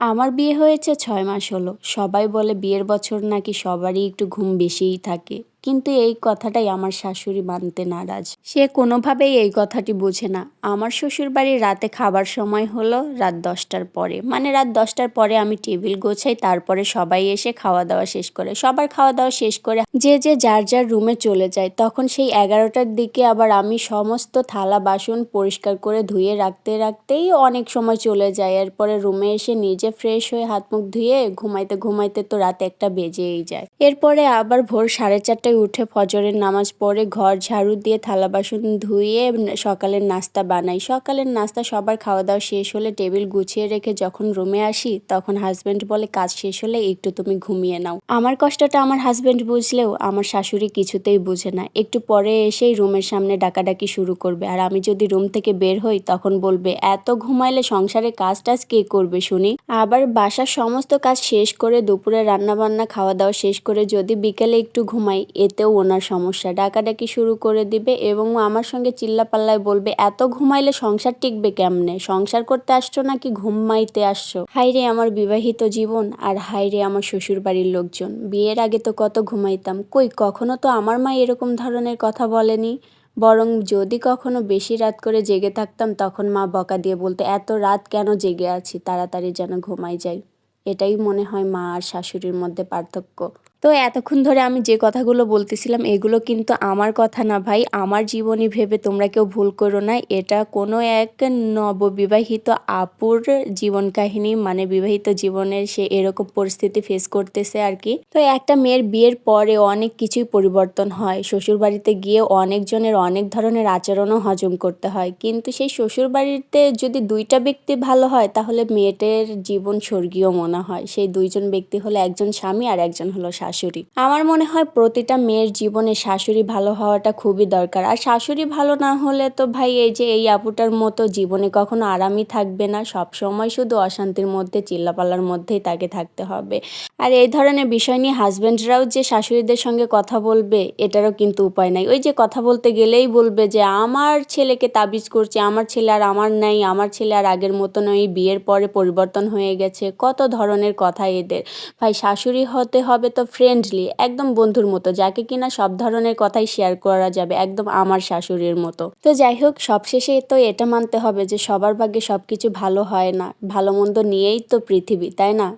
আমার বিয়ে হয়েছে ছয় মাস হলো। সবাই বলে বিয়ের বছর নাকি সবারই একটু ঘুম বেশিই থাকে। কিন্তু এই কথাটাই আমার শাশুড়ি মানতে নারাজ। সে কোনোভাবেই এই কথাটি বোঝে না। আমার শ্বশুর বাড়ির রাতে খাবার সময় হলো রাত দশটার পরে। মানে রাত দশটার পরে আমি টেবিল গোছাই, তারপরে সবাই এসে খাওয়া দাওয়া শেষ করে। সবার খাওয়া দাওয়া শেষ করে যে যে যার যার রুমে চলে যায়। তখন সেই এগারোটার দিকে আবার আমি সমস্ত থালা, বাসন পরিষ্কার করে ধুয়ে রাখতে, রাখতেই অনেক সময় চলে যায়। এরপরে রুমে এসে নিজে ফ্রেশ হয়ে হাত মুখ ধুয়ে ঘুমাইতে ঘুমাইতে তো রাতে একটা বেজেই যায়। এরপরে আবার ভোর সাড়ে চারটায় উঠে ফজরের নামাজ পড়ে ঘর ঝাড়ু দিয়ে থালা বাসন ধুয়ে সকালের নাস্তা বানাই। সকালের নাস্তা সবার খাওয়া দাওয়া শেষ হলে টেবিল গুছিয়ে রেখে যখন রুমে আসি, তখন হাজব্যান্ড বলে, কাজ শেষ হলে একটু তুমি ঘুমিয়ে নাও। আমার কষ্টটা আমার হাজব্যান্ড বুঝলেও আমার শাশুড়ি কিছুতেই বুঝে না। একটু পরে এসেই রুমের সামনে ডাকাডাকি শুরু করবে। আর আমি যদি রুম থেকে বের হই, তখন বলবে, এত ঘুমাইলে সংসারে কাজ টাজ কে করবে শুনি? আবার বাসার সমস্ত কাজ শেষ করে দুপুরে রান্না বান্না খাওয়া দাওয়া শেষ করে যদি বিকেলে একটু ঘুমাই এতেও ওনার সমস্যা। ডাকাডাকি শুরু করে দিবে এবং আমার সঙ্গে চিল্লাপাল্লায় বলবে, এত ঘুমাইলে সংসার টিকবে কেমনে? সংসার করতে আসছো নাকি ঘুমাইতে আসছো? হাইরে আমার বিবাহিত জীবন আর হাইরে আমার শ্বশুর বাড়ির লোকজন। বিয়ের আগে তো কত ঘুমাইতাম। কই, কখনো তো আমার মা এরকম ধরনের কথা বলেনি? বরং যদি কখনো বেশি রাত করে জেগে থাকতাম, তখন মা বকা দিয়ে বলতে, এত রাত কেন জেগে আছি? তাড়াতাড়ি যেন ঘুমাই যাই। এটাই মনে হয় মা আর শাশুড়ির মধ্যে পার্থক্য। তো এতক্ষণ ধরে আমি যে কথাগুলো বলতেছিলাম, এগুলো কিন্তু আমার কথা না ভাই। আমার জীবনী ভেবে তোমরা কেউ ভুল করো না। এটা কোনো এক নববিবাহিত আপুর জীবন কাহিনী মানে বিবাহিত জীবনের সে এরকম পরিস্থিতি ফেস করতেছে আর কি। তো একটা মেয়ের বিয়ের পরে অনেক কিছুই পরিবর্তন হয়। শ্বশুর বাড়িতে গিয়ে অনেকজনের অনেক ধরনের আচরণও হজম করতে হয়। কিন্তু সেই শ্বশুর বাড়িতে যদি দুইটা ব্যক্তি ভালো হয়, তাহলে মেয়েটের জীবন স্বর্গীয় মনে হয়। সেই দুইজন ব্যক্তি হলো একজন স্বামী আর একজন হলো শাশুড়ি। আমার মনে হয় প্রতিটা মেয়ের জীবনে শাশুড়ি ভালো হওয়াটা খুবই দরকার। আর শাশুড়ি ভালো না হলে তো ভাই এই যে এই আপুটার মতো জীবনে কখনো আরামই থাকবে না। সব সময় শুধু অশান্তির মধ্যে, চিল্লাপাল্লার মধ্যেই তাকে থাকতে হবে। আর এই ধরনের বিষয় নিয়ে হাজব্যান্ডরাও যে শাশুড়িদের সঙ্গে কথা বলবে, এটারও কিন্তু উপায় নাই। ওই যে কথা বলতে গেলেই বলবে যে, আমার ছেলেকে তাবিজ করছে, আমার ছেলে আর আমার নাই, আমার ছেলে আর আগের মতো নয় বিয়ের পরে পরিবর্তন হয়ে গেছে। কত ধরনের কথা এদের। ভাই, শাশুড়ি হতে হবে তো ফ্রেন্ডলি একদম বন্ধুর মতো, যাকে কিনা সব ধরনের কথাই শেয়ার করা যাবে, একদম আমার শাশুড়ির মতো। তো যাই হোক, সবশেষে তো এটা মানতে হবে যে সবার ভাগ্যে সব কিছু ভালো হয় না, ভালো মন্দ নিয়েই তো পৃথিবী, তাই না?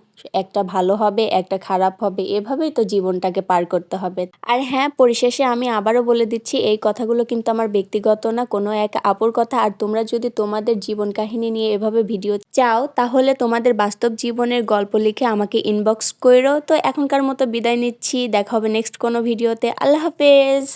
একটা ভালো হবে, একটা খারাপ হবে, এভাবেই তো জীবনটাকে পার করতে হবে। আর হ্যাঁ পরিশেষে আমি আবারও বলে দিচ্ছি, এই কথাগুলো কিন্তু আমার ব্যক্তিগত না, কোনো এক আপুর কথা। আর তোমরা যদি তোমাদের জীবন কাহিনী নিয়ে এভাবে ভিডিও চাও, তাহলে তোমাদের বাস্তব জীবনের গল্প লিখে আমাকে ইনবক্স করো তো এখনকার মতো বিদায় নিচ্ছি, দেখা হবে নেক্সট কোনো ভিডিওতে। আল্লাহ হাফেজ!